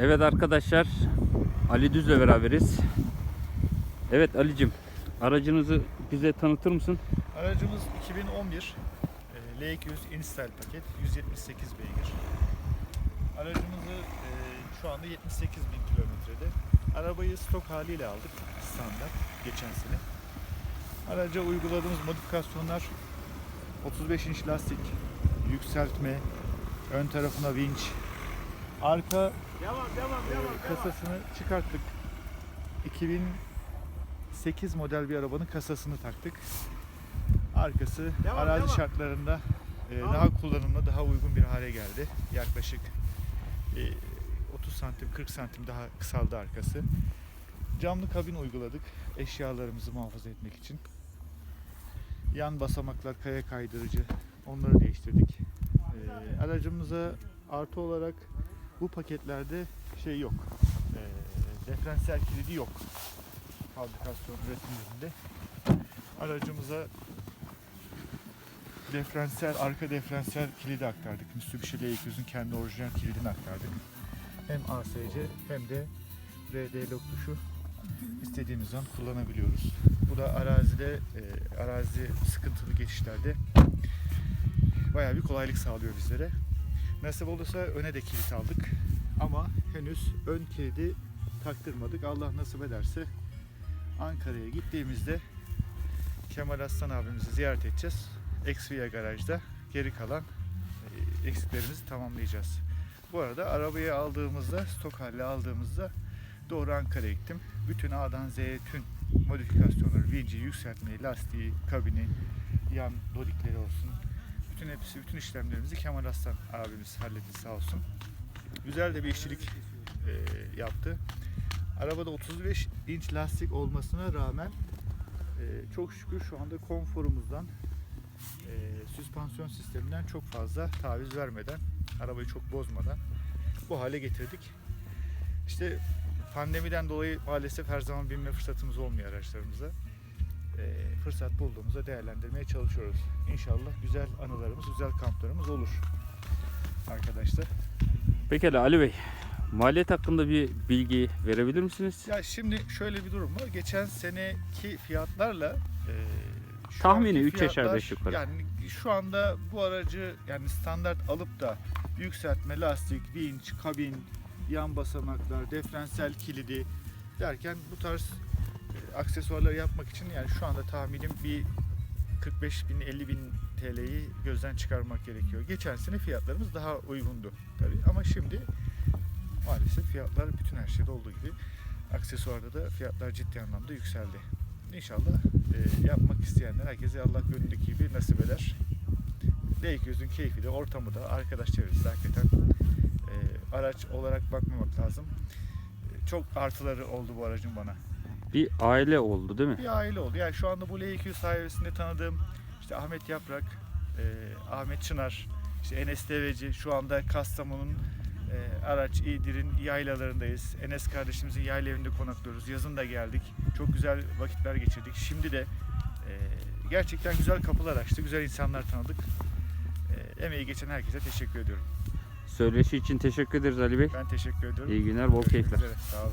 Evet arkadaşlar Ali Düz'le beraberiz. Evet Ali'cim aracınızı bize tanıtır mısın? Aracımız 2011 e, L200 InStyle paket 178 beygir. Aracımızı e, şu anda 78 bin kilometrede. Arabayı stok haliyle aldık standart geçen sene. Araca uyguladığımız modifikasyonlar 35 inç lastik, yükseltme, ön tarafına vinç, arka e, kasasını çıkarttık. 2008 model bir arabanın kasasını taktık. Arkası Devam, arazi devam. şartlarında e, Devam. daha kullanımlı, daha uygun bir hale geldi. Yaklaşık e, 30 santim, 40 santim daha kısaldı arkası. Camlı kabin uyguladık eşyalarımızı muhafaza etmek için. Yan basamaklar, kaya kaydırıcı onları değiştirdik. E, aracımıza artı olarak bu paketlerde şey yok. E, diferansiyel kilidi yok. Fabrikasyon üretimlerinde. Aracımıza diferansiyel, arka diferansiyel kilidi aktardık. Mitsubishi L200'ün kendi orijinal kilidini aktardık. Hem ASC hem de RD lock tuşu istediğimiz zaman kullanabiliyoruz. Bu da arazide, e, arazi sıkıntılı geçişlerde bayağı bir kolaylık sağlıyor bizlere. Nasip olursa öne de kilit aldık. Ama henüz ön kilidi taktırmadık. Allah nasip ederse Ankara'ya gittiğimizde Kemal Aslan abimizi ziyaret edeceğiz. Exvia garajda geri kalan e, eksiklerimizi tamamlayacağız. Bu arada arabayı aldığımızda, stok haline aldığımızda doğru Ankara'ya gittim. Bütün A'dan Z'ye tüm modifikasyonları, vinci, yükseltmeyi, lastiği, kabini, yan dodikleri olsun. Bütün hepsi, bütün işlemlerimizi Kemal Aslan abimiz halletti sağ olsun. Güzel de bir işçilik e, yaptı. Arabada 35 inç lastik olmasına rağmen e, çok şükür şu anda konforumuzdan e, süspansiyon sisteminden çok fazla taviz vermeden, arabayı çok bozmadan bu hale getirdik. İşte pandemiden dolayı maalesef her zaman binme fırsatımız olmuyor araçlarımıza. E, fırsat bulduğumuzda değerlendirmeye çalışıyoruz. İnşallah güzel anılarımız, güzel kamplarımız olur arkadaşlar. Pekala Ali Bey maliyet hakkında bir bilgi verebilir misiniz? Ya şimdi şöyle bir durum var. Geçen seneki fiyatlarla e, şu Tahmini anki üç aşağı fiyatlar- beş yukarı. Yani şu anda bu aracı yani standart alıp da yükseltme, lastik, vinç, kabin, yan basamaklar, diferansiyel kilidi derken bu tarz aksesuarları yapmak için yani şu anda tahminim bir 45 bin 50 bin TL'yi gözden çıkarmak gerekiyor. Geçen sene fiyatlarımız daha uygundu tabii ama şimdi maalesef fiyatlar bütün her şeyde olduğu gibi aksesuarda da fiyatlar ciddi anlamda yükseldi. İnşallah e, yapmak isteyenler herkese Allah gönlündeki gibi nasip eder. L200'ün keyfi de ortamı da arkadaş çevresi de hakikaten e, araç olarak bakmamak lazım. E, çok artıları oldu bu aracın bana. Bir aile oldu değil mi? Bir aile oldu. Yani şu anda bu L200 sayesinde tanıdığım işte Ahmet Yaprak, e, Ahmet Çınar, işte Enes Deveci, şu anda Kastamonu'nun e, Araç İdir'in yaylalarındayız. Enes kardeşimizin yayla evinde konaklıyoruz. Yazın da geldik. Çok güzel vakitler geçirdik. Şimdi de e, gerçekten güzel kapılar açtı. Güzel insanlar tanıdık. E, emeği geçen herkese teşekkür ediyorum. Söyleşi için teşekkür ederiz Ali Bey. Ben teşekkür ediyorum. İyi günler, bol Görüşmek keyifler. üzere. Sağ olun.